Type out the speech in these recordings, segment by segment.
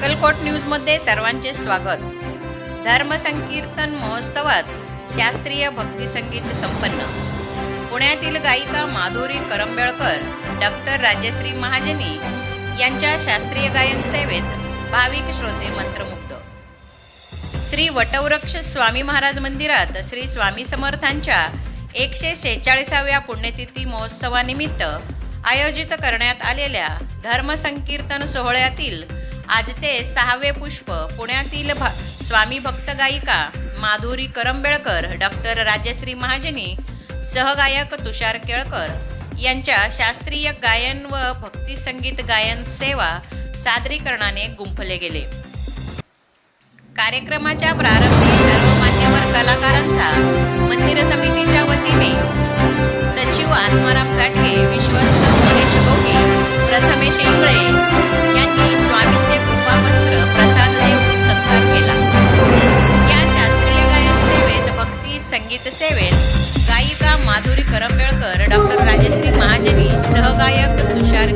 अक्कलकोट न्यूजमध्ये सर्वांचे स्वागत. धर्मसंकीर्तन महोत्सवात शास्त्रीय भक्तिसंगीत संपन्न. पुण्यातील गायिका माधुरी करंबेळकर डॉक्टर राजश्री महाजनी यांच्या शास्त्रीय गायन सेवेत भाविक श्रोते मंत्रमुग्ध. श्री वटवृक्ष स्वामी महाराज मंदिरात श्री स्वामी समर्थांच्या एकशे शेहेचाळीसाव्या पुण्यतिथी महोत्सवानिमित्त आयोजित करण्यात आलेल्या धर्मसंकीर्तन सोहळ्यातील आजचे सहावे पुष्प पुण्यातील भा स्वामी भक्त गायिका माधुरी करंबेळकर डॉक्टर राजश्री महाजनी सहगायक तुषार केळकर यांच्या शास्त्रीय गायन व भक्तिसंगीत गायन सेवा सादरीकरणाने गुंफले गेले. कार्यक्रमाच्या प्रारंभी सर्व मान्यवर कलाकारांचा मंदिर समितीच्या वतीने सचिव आत्माराम घाटगे विश्वस्त भक्ती संगीत सेवेत गायिका माधुरी करंबेळकर डॉक्टर राजश्री महाजनी सहगायक तुषार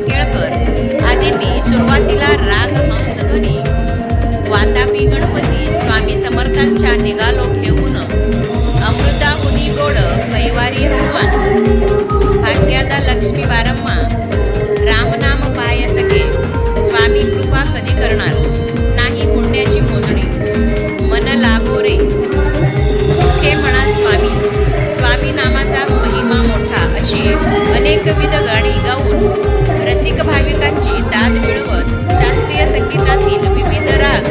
अनेकविध गाणी गाऊन रसिक भाविकांची दाद मिळवत शास्त्रीय संगीतातील विविध राग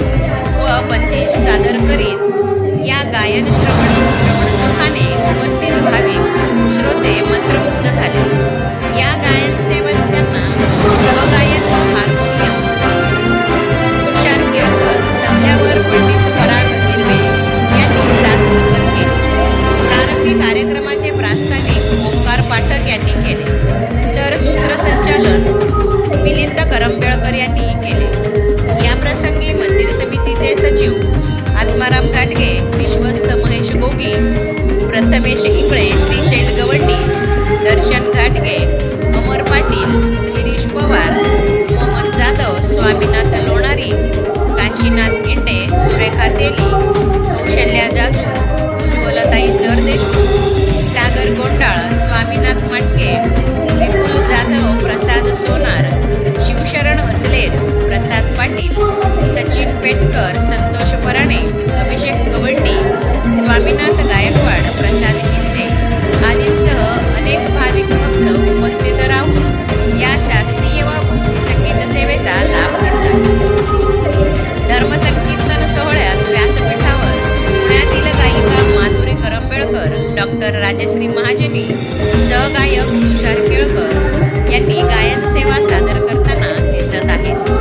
व बंदिश सादर करीत या गायन श्रवण श्रवण सुखाने उपस्थित भाविक पाठक यांनी केले. तर सूत्रसंचालन मिलिंद करंबेळकर यांनी केले. या प्रसंगी मंदिर समितीचे सचिव आत्माराम घाटगे विश्वस्त महेश गोगी प्रथमेश इंगळे पेटकर संतोष पराणे अभिषेक गवंडी स्वामीनाथ गायकवाड प्रसाद हिंजे आदींसह अनेक भाविक भक्त उपस्थित राहून या शास्त्रीय व भक्ती संगीत सेवेचा लाभ घेतला धर्मसंकीर्तन सोहळ्यात व्यासपीठावर पुण्यातील गायिका माधुरी करंबेळकर डॉक्टर राजश्री महाजनी सहगायक तुषार केळकर यांनी गायन सेवा सादर करताना दिसत आहेत.